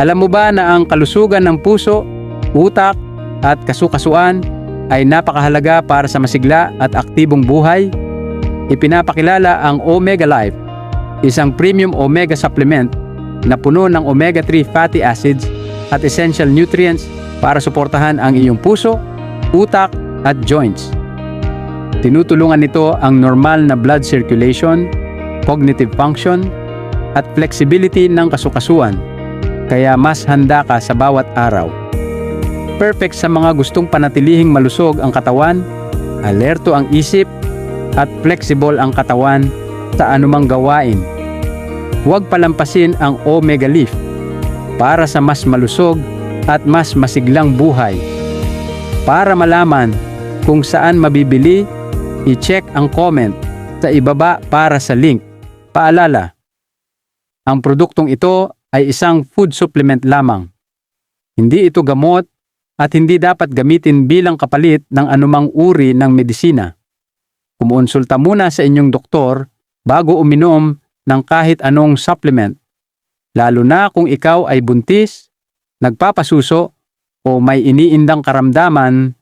Alam mo ba na ang kalusugan ng puso, utak at kasukasuan ay napakahalaga para sa masigla at aktibong buhay? Ipinapakilala ang Omega Life, isang premium omega supplement na puno ng omega-3 fatty acids at essential nutrients para suportahan ang iyong puso, utak at joints. Tinutulungan nito ang normal na blood circulation, cognitive function, at flexibility ng kasukasuan, kaya mas handa ka sa bawat araw. Perfect sa mga gustong panatilihing malusog ang katawan, alerto ang isip, at flexible ang katawan sa anumang gawain. Huwag palampasin ang Omega Leaf para sa mas malusog at mas masiglang buhay. Para malaman kung saan mabibili, i-check ang comment sa ibaba para sa link. Paalala, ang produktong ito ay isang food supplement lamang. Hindi ito gamot at hindi dapat gamitin bilang kapalit ng anumang uri ng medisina. Kumuonsulta muna sa inyong doktor bago uminom ng kahit anong supplement, lalo na kung ikaw ay buntis, nagpapasuso o may iniindang karamdaman